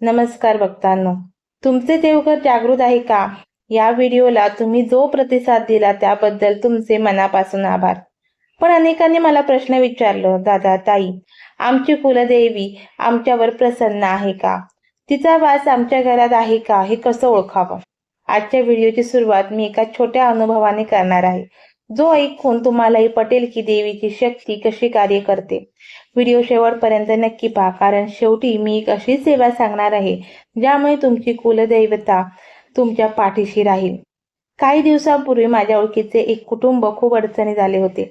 नमस्कार भक्तांनो. तुमचे देवघर जागृत आहे का? या व्हिडिओला तुम्ही जो प्रतिसाद दिला त्याबद्दल तुमचे मनापासून आभार. पण अनेकांनी मला प्रश्न विचारलं दादा ताई आमची कुलदेवी आमच्यावर प्रसन्न आहे का? तिचा वास आमच्या घरात आहे का? हे कसं ओळखावं? आजच्या व्हिडिओची सुरुवात मी एका छोट्या अनुभवाने करणार आहे. जो ऐकून तुम्हालाही पटेल की देवीची शक्ती कशी कार्य करते. व्हिडिओ शेवटपर्यंत नक्की पहा कारण शेवटी मी एक अशी सेवा सांगणार आहे ज्यामुळे तुमची कुलदैवता तुमच्या पाठीशी राहील. काही दिवसांपूर्वी माझ्या ओळखीचे एक कुटुंब खूप अडचणी झाले होते.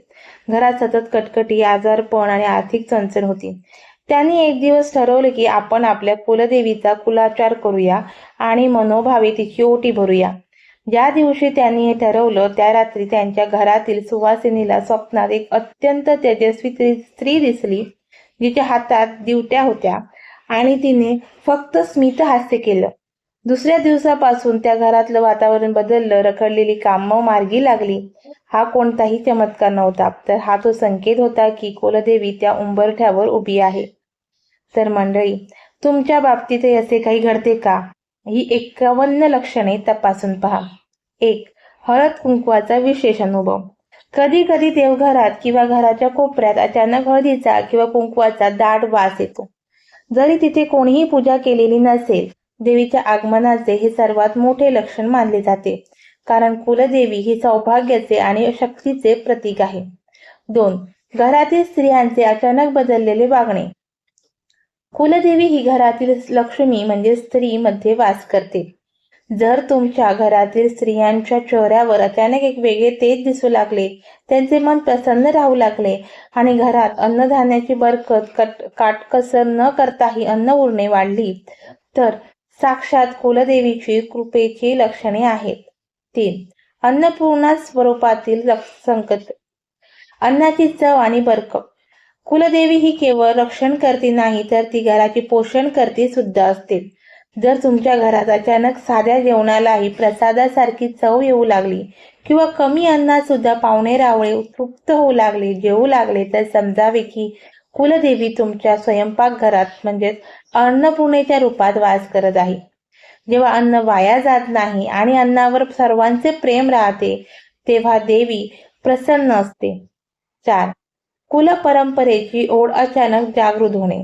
घरात सतत कटकटी आजारपण आणि आर्थिक चणचण होती. त्यांनी एक दिवस ठरवले की आपण आपल्या कुलदेवीचा कुलाचार करूया आणि मनोभावे तिची ओटी भरूया. ज्या दिवशी त्यांनी हे ठरवलं त्या रात्री त्यांच्या घरातील सुवासिनीला स्वप्नात एक अत्यंत तेजस्वी स्त्री- दिसली जिच्या हातात दिवट्या होत्या आणि तिने फक्त स्मित हास्य केलं. दुसऱ्या दिवसापासून त्या घरातलं वातावरण बदललं रखडलेली कामं मार्गी लागली. हा कोणताही चमत्कार नव्हता तर हा तो संकेत होता की कुलदेवी त्या उंबरठ्यावर उभी आहे. तर मंडळी तुमच्या बाबतीतही असे काही घडते का? ही एकावन्न लक्षणे तपासून पहा. एक हळद कुंकवाचा विशेष अनुभव. कधी कधी देवघरात किंवा घराच्या कोपऱ्यात अचानक हळदीचा किंवा कुंकवाचा दाट वास येतो. जरी तिथे कोणीही पूजा केलेली नसेल देवीच्या आगमनाचे हे सर्वात मोठे लक्षण मानले जाते. कारण कुलदेवी ही सौभाग्याचे आणि शक्तीचे प्रतीक आहे. दोन घरातील स्त्रियांचे अचानक बदललेले वागणे. कुलदेवी ही घरातील लक्ष्मी म्हणजे स्त्री मध्ये वास करते. जर तुमच्या घरातील स्त्रियांच्या चेहऱ्यावर अचानक एक वेगळे तेज दिसू लागले त्यांचे मन प्रसन्न राहू लागले आणि घरात अन्नधान्याची बरकत कट काटकसर न करताही अन्न उरणे वाढली तर साक्षात कुलदेवीची कृपेची लक्षणे आहेत. तीन अन्नपूर्णा स्वरूपातील संकट अन्नाची चव आणि बरकत. कुलदेवी ही केवळ रक्षण करते नाही तर ती घराची पोषण करते सुद्धा असते. जर तुमच्या घरात अचानक साध्या जेवणालाही प्रसादासारखी चव येऊ लागली किंवा कमी अन्नात सुद्धा पाहुणे रावळे तृप्त होऊ लागले जेवू लागले तर समजावे की कुलदेवी तुमच्या स्वयंपाक घरात म्हणजेच अन्नपूर्णेच्या रूपात वास करत आहे. जेव्हा अन्न वाया जात नाही आणि अन्नावर सर्वांचे प्रेम राहते तेव्हा देवी प्रसन्न असते. चार. कुल परंपरेची ओढ अचानक जागृत होणे.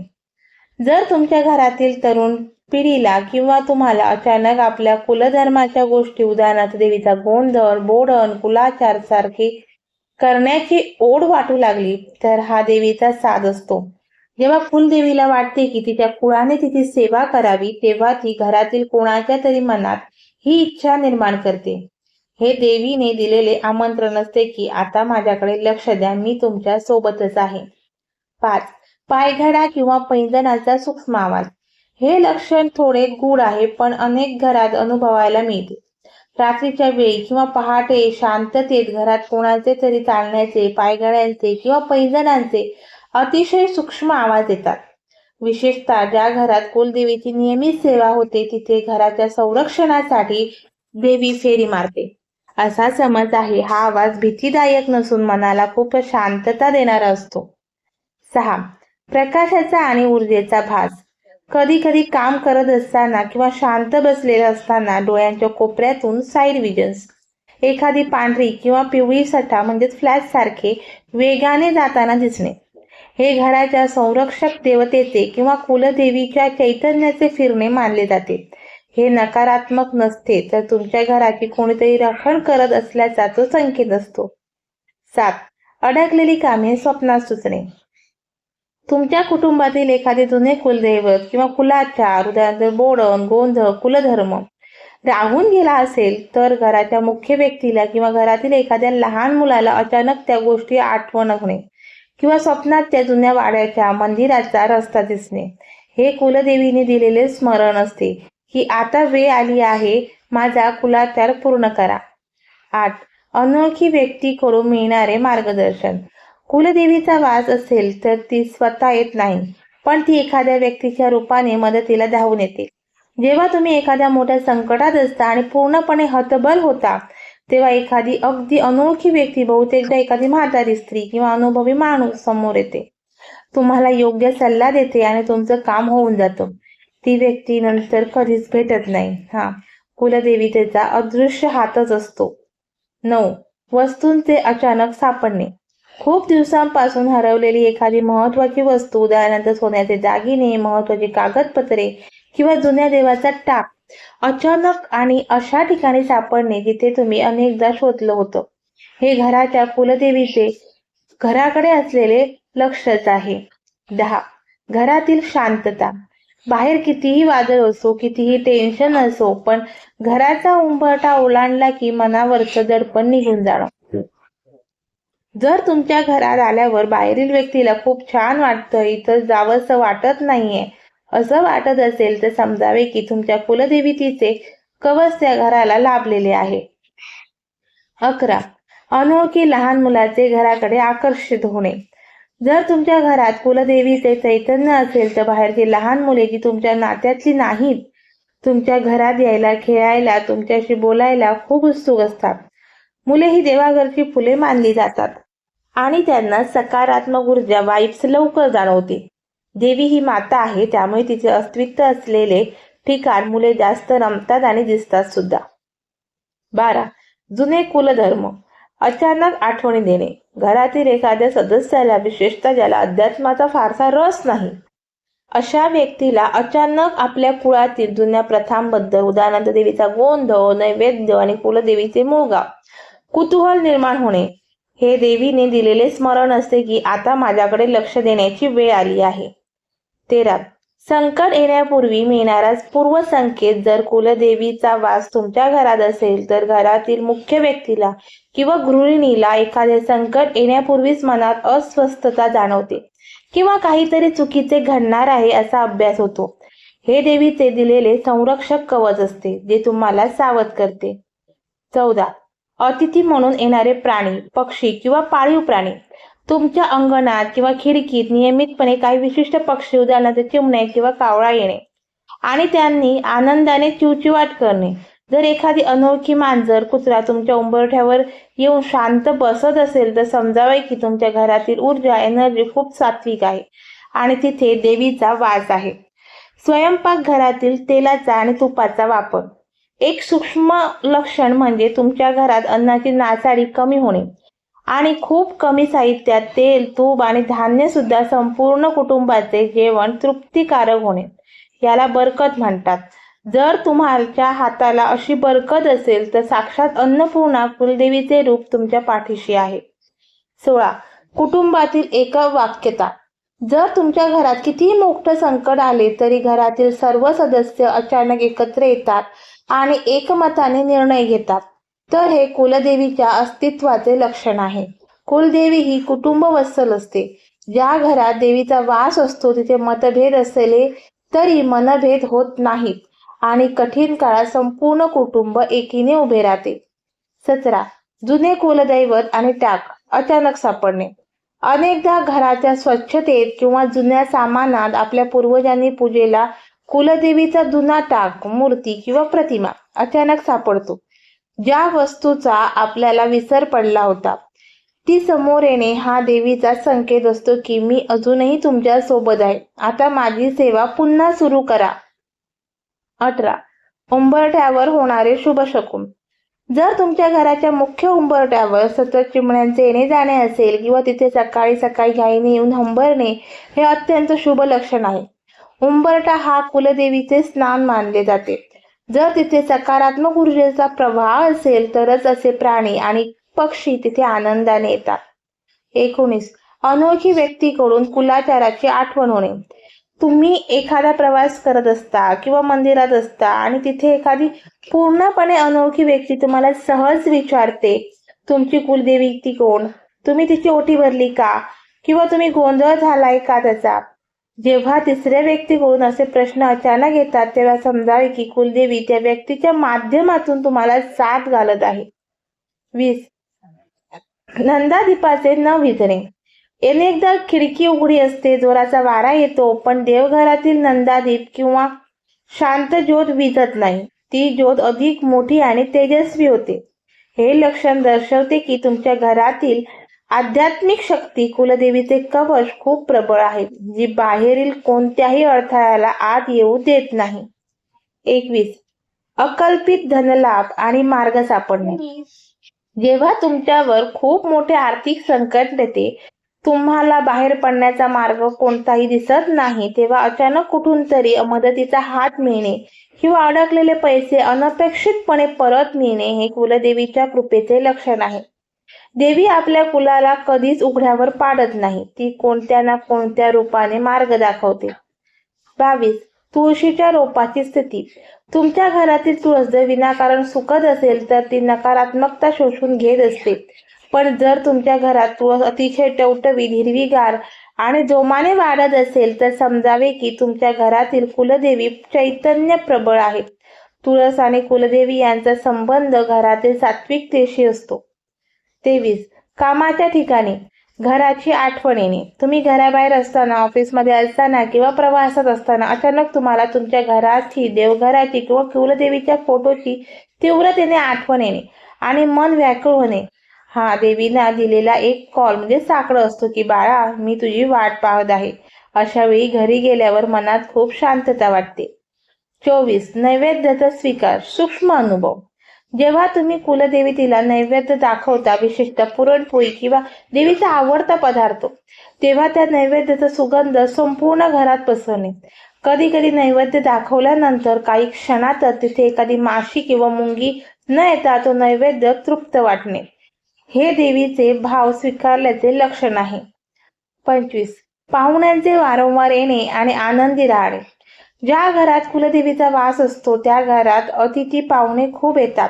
जर तुमच्या घरातील तरुण पिढीला किंवा तुम्हाला अचानक आपल्या कुलधर्माच्या गोष्टी उदाहरणार्थ देवीचा गोंधळ बोडण कुलाचार सारखे करण्याची ओढ वाटू लागली तर हा देवीचा साध असतो. जेव्हा कुलदेवीला वाटते की तिच्या कुळाने तिची सेवा करावी तेव्हा ती घरातील कोणाच्या तरी मनात ही इच्छा निर्माण करते. हे देवीने दिलेले आमंत्रण असते की आता माझ्याकडे लक्ष द्या मी तुमच्या सोबतच आहे. पाच. पायघडा किंवा पैंजणाचा सूक्ष्म आवाज. हे लक्षण थोडे गूढ आहे पण अनेक घरात अनुभवायला मिळते. रात्रीच्या वेळी किंवा पहाटे शांततेत घरात कोणाचे तरी चालण्याचे पायघड्यांचे किंवा पैंजणांचे अतिशय सूक्ष्म आवाज येतात. विशेषतः ज्या घरात कुलदेवीची नियमित सेवा होते तिथे घराच्या संरक्षणासाठी देवी फेरी मारते. असा समज आहे. हा आवाज भीतीदायक नसून मनाला खूप शांतता देणारा असतो. सहा. प्रकाशाचा आणि ऊर्जेचा भास. कधी कधी काम करत असताना किंवा शांत बसलेलं असताना डोळ्यांच्या कोपऱ्यातून साईड विजन्स एखादी पांढरी किंवा पिवळी सटा म्हणजेच फ्लॅश सारखे वेगाने जाताना दिसणे. हे घराच्या संरक्षक देवतेचे किंवा कुलदेवीच्या चैतन्याचे फिरणे मानले जाते. हे नकारात्मक नसते तर तुमच्या घराची कोणीतरी राखण करत असल्याचा तो संकेत असतो. सात. अडकलेली कामे स्वप्नात सुचणे. तुमच्या कुटुंबातील एखादे जुने कुलदैवत किंवा कुलाचार उदाहरणार्थ बोडण गोंधळ कुलधर्म राहून गेला असेल तर घराच्या मुख्य व्यक्तीला किंवा घरातील एखाद्या लहान मुलाला अचानक त्या गोष्टी आठवण होणे किंवा स्वप्नात त्या जुन्या वाड्याच्या मंदिराचा रस्ता दिसणे. हे कुलदेवीने दिलेले स्मरण असते. की आता वेळ आली आहे माझा कुलाचार पूर्ण करा. आठ. अनोळखी व्यक्तीकडून मिळणारे मार्गदर्शन. कुलदेवीचा वास असेल तर ती स्वतः येत नाही पण ती एखाद्या व्यक्तीच्या रूपाने मदतीला धावून येते. जेव्हा तुम्ही एखाद्या मोठ्या संकटात असता आणि पूर्णपणे हतबल होता तेव्हा एखादी अगदी अनोळखी व्यक्ती बहुतेकदा एखादी म्हातारी स्त्री किंवा अनुभवी माणूस समोर येते. तुम्हाला योग्य सल्ला देते आणि तुमचं काम होऊन जातं. ती व्यक्ती नंतर कधीच भेटत नाही. हा. कुलदेवीतेचा अदृश्य हातच असतो. नऊ. वस्तूंचे अचानक सापडणे. खूप दिवसांपासून हरवलेली एखादी महत्वाची वस्तू उदाहरणार्थ सोन्याचे दागिने महत्वाची कागदपत्रे किंवा जुन्या देवाचा टाक अचानक आणि अशा ठिकाणी सापडणे जिथे तुम्ही अनेकदा शोधलं होतं. हे घराच्या कुलदेवीचे घराकडे असलेले लक्षच आहे. दहा. घरातील शांतता. बाहेर कितीही वादळ असो कितीही टेन्शन असो पण घराचा उंबरठा ओलांडला की मनावरचं दडपण निघून जाणं. जर तुमच्या घरात आल्यावर बाहेरील व्यक्तीला खूप छान वाटतं इथं जावंसं वाटत नाहीये असं वाटत असेल तर समजावे की तुमच्या कुलदेवीतीचे कवच त्या घराला लाभलेले आहे. अकरा. अनोळखी लहान मुलाचे घराकडे आकर्षित होणे. जर तुमच्या घरात कुलदेवीचे चैतन्य असेल तर बाहेरची लहान मुले जी तुमच्या नात्यातली नाहीत तुमच्या घरात यायला खेळायला तुमच्याशी बोलायला खूप उत्सुक असतात. मुले ही देवाघरची फुले मानली जातात आणि त्यांना सकारात्मक ऊर्जा वाईब्स लवकर जाणवते. देवी ही माता आहे त्यामुळे तिचे अस्तित्व असलेले ठिकाण मुले जास्त रमतात आणि दिसतात सुद्धा. बारा. जुने कुलधर्म. अचानक आठवणी देणे. घरातील एखाद्या सदस्याला विशेषतः ज्याला अध्यात्माचा फारसा रस नाही. अशा व्यक्तीला अचानक आपल्या कुळातील जुन्या प्रथांबद्दल उदाहरणार्थ देवीचा गोंधळ नैवेद्य आणि कुलदेवीचे मुळगाव कुतूहल निर्माण होणे. हे देवीने दिलेले स्मरण असते की आता माझ्याकडे लक्ष देण्याची वेळ आली आहे. तेरा. संकट येण्यापूर्वी मिळणारा पूर्वसंकेत जर कुलदेवीचा वास तुमच्या घरात असेल तर घरातील मुख्य व्यक्तीला किंवा गृहिणीला एखादे संकट येण्यापूर्वीच मनात अस्वस्थता जाणवते किंवा काहीतरी चुकीचे घडणार आहे असा अभ्यास होतो. हे देवीचे दिलेले संरक्षक कवच असते जे तुम्हाला सावध करते. चौदा. अतिथी म्हणून येणारे प्राणी पक्षी किंवा पाळीव प्राणी. तुमच्या अंगणात किंवा खिडकीत नियमितपणे काही विशिष्ट पक्षी उदाहरणार्थ चिमणे किंवा कावळा येणे आणि त्यांनी आनंदाने चिवचिवाट करणे. जर एखादी अनोळखी मांजर कुत्रा तुमच्या उंबरठ्यावर येऊन शांत बसत असेल तर समजावे की तुमच्या घरातील ऊर्जा एनर्जी खूप सात्विक आहे आणि तिथे देवीचा वास आहे. स्वयंपाक घरातील तेलाचा आणि तुपाचा वापर. एक सूक्ष्म लक्षण म्हणजे तुमच्या घरात अन्नाची नासाडी कमी होणे. आणि खूप कमी साहित्यात तेल तूप आणि धान्य सुद्धा संपूर्ण कुटुंबाचे जेवण तृप्तिकारक होणे याला बरकत म्हणतात. जर तुम्हाला हाताला अशी बरकत असेल तर साक्षात अन्नपूर्णा कुलदेवीचे रूप तुमच्या पाठीशी आहे. सोळा. कुटुंबातील एक वाक्यता. जर तुमच्या घरात कितीही मोठं संकट आले तरी घरातील सर्व सदस्य अचानक एकत्र येतात आणि एकमताने निर्णय घेतात. तर हे कुलदेवीच्या अस्तित्वाचे लक्षण आहे. कुलदेवी ही कुटुंब वत्सल असते. ज्या घरात देवीचा वास असतो तिथे मतभेद असले तरी मनभेद होत नाहीत आणि कठीण काळात संपूर्ण कुटुंब एकीने उभे राहते. सतरा जुने कुलदैवत आणि टाक अचानक सापडणे. अनेकदा घराच्या स्वच्छतेत किंवा जुन्या सामानात आपल्या पूर्वजांनी पूजेला कुलदेवीचा जुना टाक मूर्ती किंवा प्रतिमा अचानक सापडतो. ज्या वस्तूचा आपल्याला विसर पडला होता ती समोर येणे हा देवीचा संकेत असतो की मी अजूनही तुमच्यासोबत आहे. आता माझी सेवा पुन्हा सुरू करा. अठरा. उंबरठ्यावर होणारे शुभ शकून. जर तुमच्या घराच्या मुख्य उंबरट्यावर सतत चिमण्यांचे येणे जाणे असेल किंवा तिथे सकाळी सकाळी गायीने येऊन हंबरणे हे अत्यंत शुभ लक्षण आहे. उंबरटा हा कुलदेवीचे स्नान मानले जाते. जर तिथे सकारात्मक ऊर्जेचा प्रवाह असेल तरच असे प्राणी आणि पक्षी तिथे आनंदाने येतात. एकोणीस. अनोळखी व्यक्तीकडून कुलाचाराची आठवण होणे. तुम्ही एखादा प्रवास करत असता किंवा मंदिरात असता आणि तिथे एखादी पूर्णपणे अनोळखी व्यक्ती तुम्हाला सहज विचारते तुमची कुलदेवी ती कोण? तुम्ही तिची ओटी भरली का? किंवा तुम्ही गोंधळ झालाय का त्याचा? जेव्हा तिसऱ्या व्यक्तीकडून असे प्रश्न अचानक येतात तेव्हा समजावे की कुलदेवी त्या व्यक्तीच्या माध्यमातून तुम्हाला साथ घालत आहे. वीस. नंदादीपाचे न विझणे अनेकदा खिडकी उघडी असते जोराचा वारा येतो पण देवघरातील नंदादीप किंवा शांत ज्योत विझत नाही. ती ज्योत अधिक मोठी आणि तेजस्वी होते. हे लक्षण दर्शवते की तुमच्या घरातील आध्यात्मिक शक्ती कुलदेवीचे कवच खूप प्रबळ आहे जी बाहेरील कोणत्याही अडथळ्याला आत येऊ देत नाही. एकवीस. अकल्पित धनलाभ आणि मार्ग सापडणे. जेव्हा तुमच्यावर खूप मोठे आर्थिक संकट येते तुम्हाला बाहेर पडण्याचा मार्ग कोणताही दिसत नाही तेव्हा अचानक कुठून तरी मदतीचा हात मिळणे किंवा अडकलेले पैसे अनपेक्षितपणे परत मिळणे हे कुलदेवीच्या कृपेचे लक्षण आहे. देवी आपल्या कुलाला कधीच उघड्यावर पाडत नाही. ती कोणत्या ना कोणत्या रूपाने मार्ग दाखवते. बावीस. तुळशीच्या रोपाची स्थिती. तुमच्या घरातील तुळस जर विनाकारण सुखद असेल तर ती नकारात्मकता शोषून घेत असते. पण जर तुमच्या घरात तुळस अतिशय टवटवीत हिरवीगार आणि जोमाने वाढत असेल तर समजावे की तुमच्या घरातील कुलदेवी चैतन्य प्रबळ आहे. तुळस आणि कुलदेवी यांचा संबंध घरातील सात्विकतेशी असतो. तेवीस. कामाच्या ठिकाणी. घराची आठवण येणे तुम्ही घराबाहेर असताना ऑफिसमध्ये असताना किंवा प्रवासात असताना अचानक तुम्हाला तुमच्या घराची देवघराची किंवा कुलदेवीच्या फोटोची तीव्रतेने आठवण येणे आणि मन व्याकुळ होणे. हा देवीना दिलेला एक कॉल म्हणजे साकडं असतो की बाळा मी तुझी वाट पाहत आहे. अशा वेळी घरी गेल्यावर मनात खूप शांतता वाटते. चोवीस. नैवेद्याचा स्वीकार. सूक्ष्म अनुभव. जेव्हा तुम्ही कुलदेवीतीला नैवेद्य दाखवता विशेषतः पुरणपोळी किंवा देवीचा आवडता पदार्थ तेव्हा त्या नैवेद्याचा सुगंध संपूर्ण घरात पसरणे. कधी कधी नैवेद्य दाखवल्यानंतर काही क्षणातच तिथे एखादी माशी किंवा मुंगी न येता तो नैवेद्य तृप्त वाटणे. हे देवीचे भाव स्वीकारल्याचे लक्षण आहे. पंचवीस. पाहुण्यांचे वारंवार येणे आणि आनंदी राहणे. ज्या घरात कुलदेवीचा वास असतो त्या घरात अतिथी पाहुणे खूप येतात.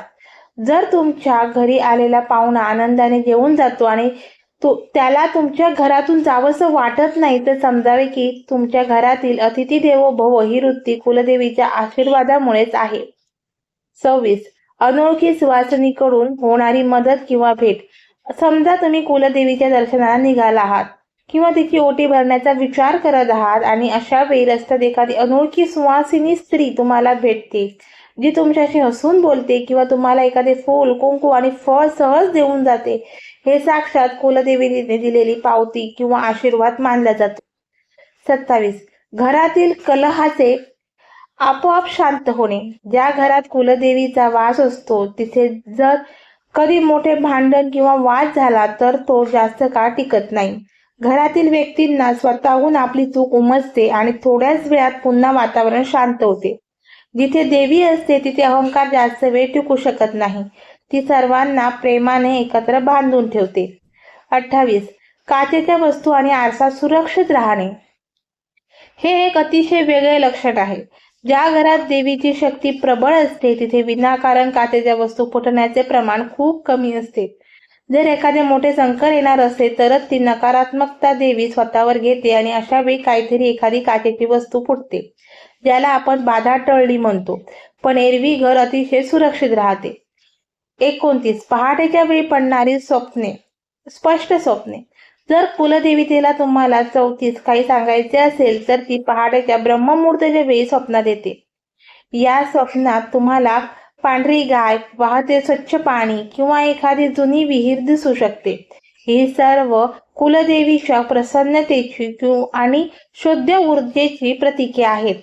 जर तुमच्या घरी आलेला पाहुणा आनंदाने जेवून जातो आणि तो त्याला तुमच्या घरातून जावंसं वाटत नाही तर समजावे की तुमच्या घरातील अतिथी देवो भव ही वृत्ती कुलदेवीच्या आशीर्वादामुळेच आहे. सव्वीस. अनोळखी सुवासनीकडून होणारी मदत किंवा भेट. समजा तुम्ही कुलदेवीच्या दर्शनाला निघाला आहात किंवा तिची ओटी भरण्याचा विचार करत आहात आणि अशा वेळी रस्त्यात एखादी अनोळखी सुवासिनी स्त्री तुम्हाला भेटते. जी तुमच्याशी हसून बोलते किंवा तुम्हाला एखादे फूल कुंकू आणि फळ सहज देऊन जाते हे साक्षात कुलदेवीने दिलेली पावती किंवा आशीर्वाद मानला जातो. सत्तावीस. घरातील कलहाचे आपोआप शांत होणे. ज्या घरात कुलदेवीचा वास असतो तिथे जर कधी मोठे भांडण किंवा वाद झाला तर तो जास्त काळ टिकत नाही. घरातील व्यक्तींना स्वतःहून आपली चूक उमजते आणि थोड्याच वेळात पुन्हा वातावरण शांत होते. जिथे देवी असते तिथे अहंकार जास्त वेळ टिकू शकत नाही. ती सर्वांना प्रेमाने एकत्र बांधून ठेवते. अठ्ठावीस. काचेच्या वस्तू आणि आरसा सुरक्षित राहणे. हे एक अतिशय वेगळे लक्षण आहे. ज्या घरात देवीची शक्ती प्रबळ असते तिथे विनाकारण काचेच्या वस्तू फुटण्याचे प्रमाण खूप कमी असते. जर एखादे मोठे संकट येणार असते तरच ती नकारात्मकता देवी स्वतःवर घेते आणि अशा वेळी काहीतरी एखादी काचेची वस्तू फुटते. ज्याला आपण बाधा टळली म्हणतो. पण एरवी घर अतिशय सुरक्षित राहते. एकोणतीस. पहाटेच्या वेळी पडणारी स्वप्ने. स्पष्ट स्वप्ने. जर कुलदेवीतेला तुम्हाला चौतीस काही सांगायचे असेल तर ती पहाटेच्या ब्रह्ममुहूर्ताच्या वेळी स्वप्नात येते. या स्वप्नात तुम्हाला पांढरी गाय वाहते स्वच्छ पाणी किंवा एखादी जुनी विहीर दिसू शकते. ही सर्व कुलदेवीच्या प्रसन्नतेची आणि शुद्ध ऊर्जेची प्रतीके आहेत.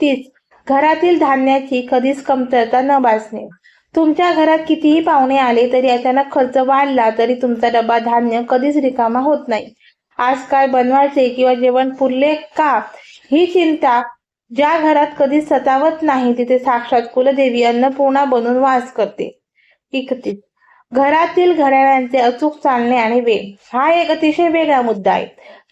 तीस घरातील धान्याची कधीच कमतरता न भासणे. तुमच्या घरात कितीही पाहुणे आले तरी अचानक खर्च वाढला तरी तुमचा डबा धान्य कधीच रिकामा होत नाही. आज काय बनवायचे किंवा जेवण पुरले का? ही चिंता ज्या घरात कधी सतावत नाही तिथे साक्षात कुलदेवी अन्नपूर्णा बनून वास करते. एकतीस घरातील घड्याळांचे अचूक चालणे आणि वेळ हा एक अतिशय वेगळा मुद्दा आहे.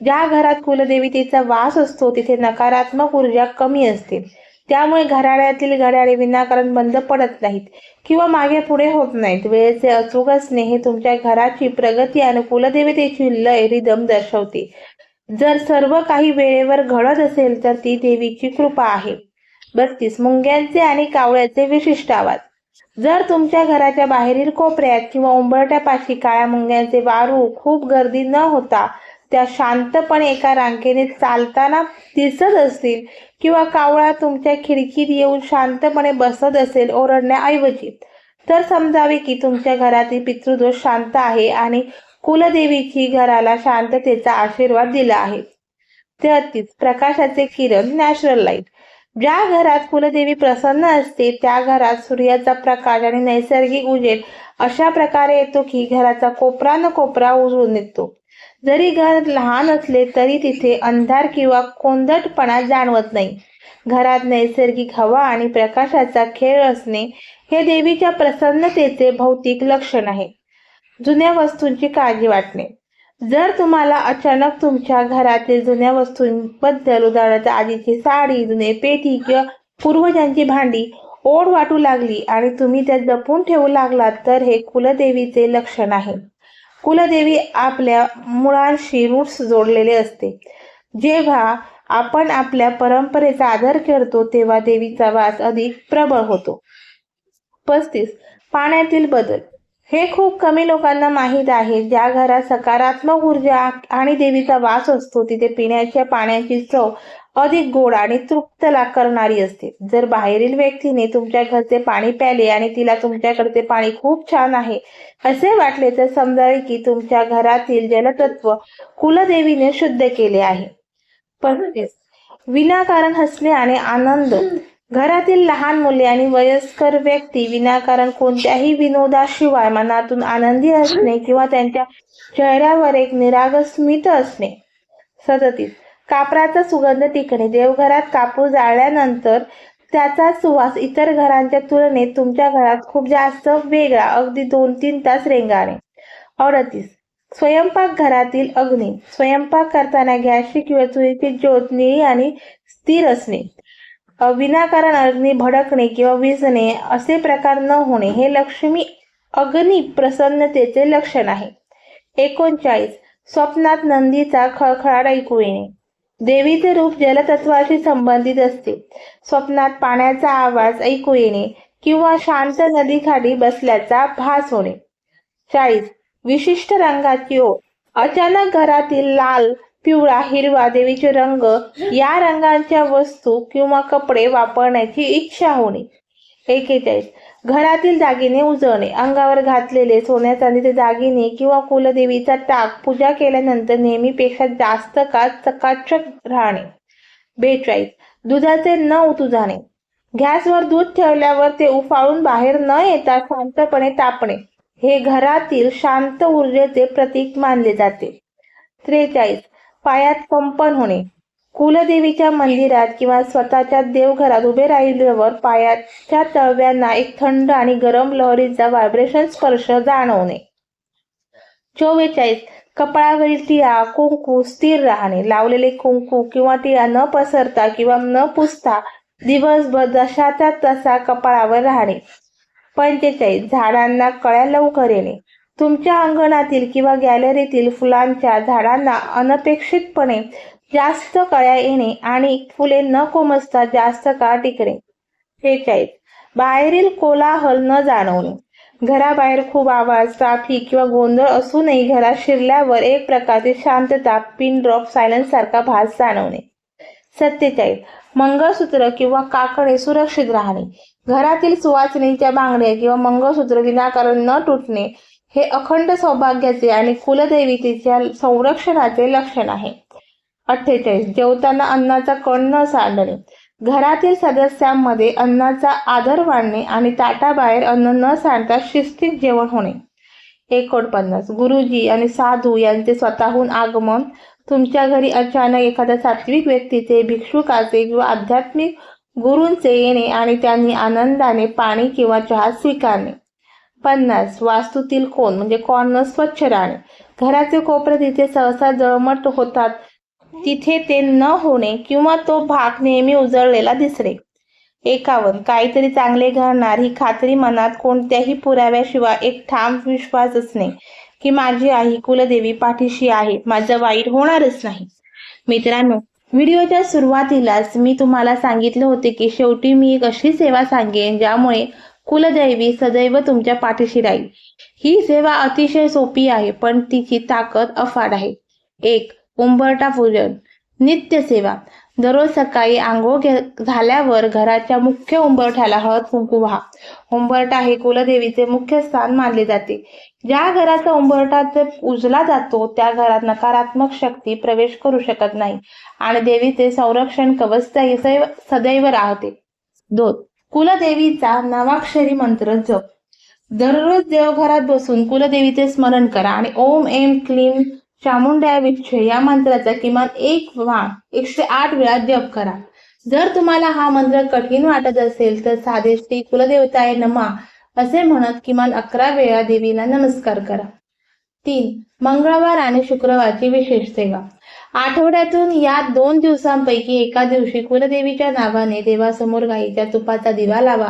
ज्या घरात कुलदेवीतेचा वास असतो तिथे नकारात्मक ऊर्जा कमी असते. त्यामुळे घराळ्यातील घड्याळे विनाकारण बंद पडत नाहीत किंवा मागे पुढे होत नाहीत. वेळेचे अचूक असणे हे तुमच्या घराची प्रगती आणि कुलदेवतेची लय रिदम दर्शवते. जर सर्व काही वेळेवर घडत असेल तर ती देवीची कृपा आहे. बत्तीस. मुंग्यांचे आणि कावळ्याचे विशिष्ट आवाज. जर तुमच्या घराच्या बाहेरील कोपऱ्यात किंवा उंबरट्यापाशी काळ्या मुंग्यांचे वारू खूप गर्दी न होता त्या शांतपणे एका रांगेने चालताना दिसत असतील किंवा कावळा तुमच्या खिडकीत येऊन शांतपणे बसत असेल ओरडण्याऐवजी तर समजावे की तुमच्या घरातील पितृदोष शांत आहे आणि कुलदेवीची घराला शांततेचा आशीर्वाद दिला आहे. तेहतीस प्रकाशाचे किरण नॅचरल लाइट. ज्या घरात कुलदेवी प्रसन्न असते त्या घरात सूर्याचा प्रकाश आणि नैसर्गिक उजेड अशा प्रकारे येतो की घराचा कोपरा न कोपरा उजळून निघतो. जरी घर लहान असले तरी तिथे अंधार किंवा कोंदटपणा जाणवत नाही. घरात नैसर्गिक हवा आणि प्रकाशाचा खेळ असणे हे देवीच्या प्रसन्नतेचे भौतिक लक्षण आहे. जुन्या वस्तूंची काळजी वाटणे. जर तुम्हाला अचानक तुमच्या घरातील जुन्या वस्तूंबद्दल उदाहरणार्थ आजीची साडी जुने पेटी किंवा पूर्वजांची भांडी ओढ वाटू लागली आणि तुम्ही त्या जपून ठेवू लागलात तर हे कुलदेवीचे लक्षण आहे. कुलदेवी आपल्या मुळांशी रूट्स जोडलेले असते. जेव्हा आपण आपल्या परंपरेचा आदर करतो तेव्हा देवीचा वास अधिक प्रबळ होतो. पस्तीस. पाण्यातील बदल. हे खूप कमी लोकांना माहीत आहे. ज्या घरात सकारात्मक ऊर्जा आणि देवीचा वास असतो तिथे पिण्याच्या पाण्याची चव अधिक गोड आणि तृप्त करणारी असते. जर बाहेरील व्यक्तीने तुमच्या घरचे पाणी प्याले आणि तिला तुमच्याकडचे पाणी खूप छान आहे असे वाटले तर समजावे की तुमच्या घरातील जलतत्व कुलदेवीने शुद्ध केले आहे. पण विनाकारण हसणे आणि आनंद घरातील लहान मुले आणि वयस्कर व्यक्ती विनाकारण कोणत्याही विनोदाशिवाय मनातून आनंदी असणे किंवा त्यांच्या चेहऱ्यावर एक निराग स्मित असणे. सदतीस कापराचा सुगंध टिकणे. देवघरात कापूर जाळल्यानंतर त्याचा सुवास इतर घरांच्या तुलनेत तुमच्या घरात खूप जास्त वेगळा अगदी दोन तीन तास रेंगाणे. अडतीस स्वयंपाक घरातील अग्नी. स्वयंपाक करताना गॅसची किंवा चुलीची ज्योत निळी आणि स्थिर असणे. विनाकारण अग्नी भडकणे किंवा विजणे असे प्रकार न होणे हे लक्ष्मी अग्नी प्रसन्नतेचे लक्षण आहे. एकोणचाळीस. स्वप्नात नंदीचा खळखळाट ऐकू येणे. देवीचे रूप जलतत्वाशी संबंधित असते. स्वप्नात पाण्याचा आवाज ऐकू येणे किंवा शांत नदीखाली बसल्याचा भास होणे. चाळीस. विशिष्ट रंगाची ओळ. अचानक घरातील लाल पिवळा हिरवा देवीचे रंग या रंगांच्या वस्तू किंवा कपडे वापरण्याची इच्छा होणे. एकेचाळीस. घरातील दागिने उजळणे. अंगावर घातलेले सोन्या चांदीचे दागिने किंवा कुलदेवीचा टाक पूजा केल्यानंतर नेहमीपेक्षा जास्त काळ चकाचक राहणे. बेचाळीस. दुधाचे न उतुजाणे गॅसवर दूध ठेवल्यावर ते उफाळून बाहेर न येता शांतपणे तापणे. हे घरातील शांत ऊर्जेचे प्रतीक मानले जाते. त्रेचाळीस. पायात कंपन होणे. कुलदेवीच्या मंदिरात किंवा स्वतःच्या देवघरात उभे राहिल्यावर पायाच्या तळव्यांना एक थंड आणि गरम लहरीचा व्हायब्रेशन स्पर्श जाणवणे. चोवेचाळीस. कपाळावरील टिळा कुंकू स्थिर राहणे. लावलेले कुंकू किंवा टिळा न पसरता किंवा न पुसता दिवसभर जशाचा तसा कपाळावर राहणे. पंचेचाळीस. झाडांना कळ्या लवकर येणे. तुमच्या अंगणातील किंवा गॅलरीतील फुलांच्या झाडांना अनपेक्षितपणे जास्त कळ्या येणे आणि फुले न कोमसता जास्त काळ टिकणे. शेचाळीस बाहेरील कोलाहल न जाणवणे. घराबाहेर खूप आवाज ट्राफिक किंवा गोंधळ असूनही घरात शिरल्यावर एक प्रकारची शांतता पिन ड्रॉप सायलन्स सारखा भास जाणवणे. सत्तेचाळीस मंगळसूत्र किंवा काकडे सुरक्षित राहणे. घरातील सुवासिनीच्या बांगड्या किंवा मंगळसूत्र विनाकारण न तुटणे. हे अखंड सौभाग्याचे आणि कुलदेवीतेच्या संरक्षणाचे लक्षण आहे. अठ्ठेचाळीस. जेवताना अन्नाचा कण न सांडणे. घरातील सदस्यांमध्ये अन्नाचा आदर वाढणे आणि ताटाबाहेर अन्न न सांडता शिस्तीत जेवण होणे. एकोणपन्नास. गुरुजी आणि साधू यांचे स्वतःहून आगमन. तुमच्या घरी अचानक एखाद्या सात्विक व्यक्तीचे भिक्षुकाचे किंवा आध्यात्मिक गुरूंचे येणे आणि त्यांनी आनंदाने पाणी किंवा चहा स्वीकारणे. पन्नास. वास्तूतील कोण? म्हणजे कॉर्नर स्वच्छ राहणे घराचे कोपरे तिथे सहसा जळमट होतात. तिथे ते न होणे किंवा तो भाग नेहमी उजळलेला दिसणे. एकावन्न. काहीतरी चांगले घडणार ही खात्री मनात कोणत्याही पुराव्याशिवाय एक ठाम विश्वास असणे. की माझी आई कुलदेवी पाठीशी आहे. माझं वाईट होणारच नाही. मित्रांनो व्हिडिओच्या सुरुवातीलाच मी तुम्हाला सांगितले होते की शेवटी मी एक अशी सेवा सांगेन ज्यामुळे कुलदैवी सदैव तुमच्या पाठीशी राहील. ही सेवा अतिशय सोपी आहे पण तिची ताकद अफाट आहे. एक उंबरटा पूजन. नित्य सेवा. दररोज सकाळी आंघोळ झाल्यावर घराच्या मुख्य उंबरठ्याला हळद कुंकू व्हा उंबरठा हे कुलदेवीचे मुख्य स्थान मानले जाते. ज्या घराचा उंबरठा उजला जातो त्या घरात नकारात्मक शक्ती प्रवेश करू शकत नाही आणि देवीचे संरक्षण कवच सदैव राहते. दोन कुलदेवीचा नवाक्षरी मंत्र जप. दररोज देवघरात बसून कुलदेवीचे स्मरण करा आणि ओम एम क्लीम चामुंडा विच्छे या मंत्राचा किमान एक वा एकशे आठ वेळा जप करा. जर तुम्हाला हा मंत्र कठीण वाटत असेल तर साधे श्री कुलदेवताय नमा असे म्हणत किमान अकरा वेळा देवीला नमस्कार करा. तीन मंगळवार आणि शुक्रवारची विशेष सेवा. आठवड्यातून या दोन दिवसांपैकी एका दिवशी कुलदेवीच्या नावाने देवासमोर गाईच्या तुपाचा दिवा लावा.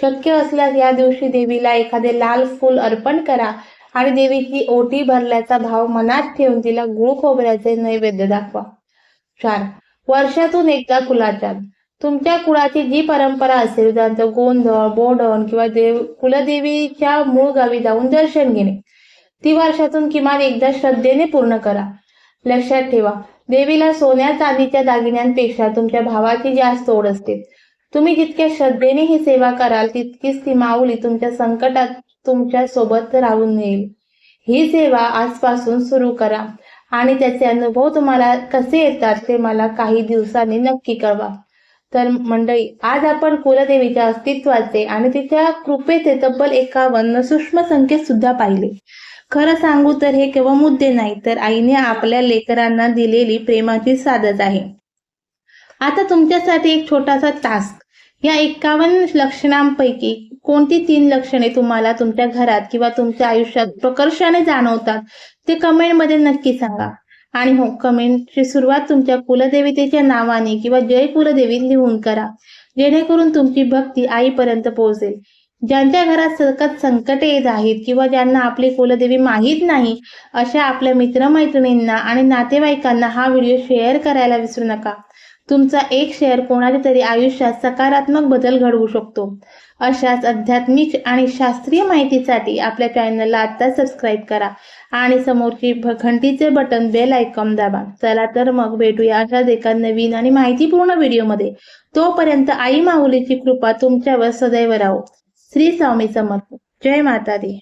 शक्य असल्यास या दिवशी देवीला एखादे लाल फूल अर्पण करा आणि देवीची ओटी भरल्याचा भाव मनात ठेवून तिला गुळ खोबऱ्याचे नैवेद्य दाखवा. चार. वर्षातून एकदा कुलाचार. तुमच्या कुळाची जी परंपरा असेल त्यांचं गोंधळ बोडण किंवा देव कुलदेवीच्या मूळ गावी जाऊन दर्शन घेणे. ती वर्षातून किमान एकदा श्रद्धेने पूर्ण करा. लक्षात ठेवा. देवीला सोन्या चांदीच्या दागिन्यांपेक्षा तुमच्या भावाची जास्त ओढ असते. तुम्ही जितक्या श्रद्धेने ही सेवा कराल तितकीच ती माऊली तुमच्या संकटात तुमच्यासोबत राहून येईल ही सेवा आजपासून सुरू करा आणि त्याचे अनुभव तुम्हाला कसे येतात ते मला काही दिवसांनी नक्की कळवा. तर मंडळी आज आपण कुलदेवीच्या अस्तित्वाचे आणि तिच्या कृपेचे तब्बल एकावन्न सूक्ष्म संकेत सुद्धा पाहिले. खरं सांगू तर हे केवळ मुद्दे नाही तर आईने आपल्या लेकरांना दिलेली प्रेमाची साधत आहे. आता तुमच्यासाठी एक छोटासा टास्क या एक्कावन्न लक्षणांपैकी कोणती तीन लक्षणे तुम्हाला तुमच्या घरात किंवा तुमच्या आयुष्यात प्रकर्षाने जाणवतात ते कमेंटमध्ये नक्की सांगा. आणि हो कमेंटची सुरुवात तुमच्या कुलदेवतेच्या नावाने किंवा जय कुलदेवी लिहून करा. जेणेकरून तुमची भक्ती आईपर्यंत पोहोचेल. ज्यांच्या घरात सतत संकटे येत आहेत किंवा ज्यांना आपली कुलदेवी माहीत नाही अशा आपल्या मित्रमैत्रिणींना आणि नातेवाईकांना हा व्हिडिओ शेअर करायला विसरू नका. तुमचा एक शेअर कोणाच्या तरी आयुष्यात सकारात्मक बदल घडवू शकतो. अशाच आध्यात्मिक आणि शास्त्रीय माहितीसाठी आपल्या चॅनलला आता सबस्क्राईब करा आणि समोरची घंटीचे बटन बेल आयकॉन दाबा. चला तर मग भेटूया अशाच एका नवीन आणि माहितीपूर्ण व्हिडिओमध्ये. तोपर्यंत आई माऊलीची कृपा तुमच्यावर सदैव राहो. श्री स्वामी समर्थ जय माता दी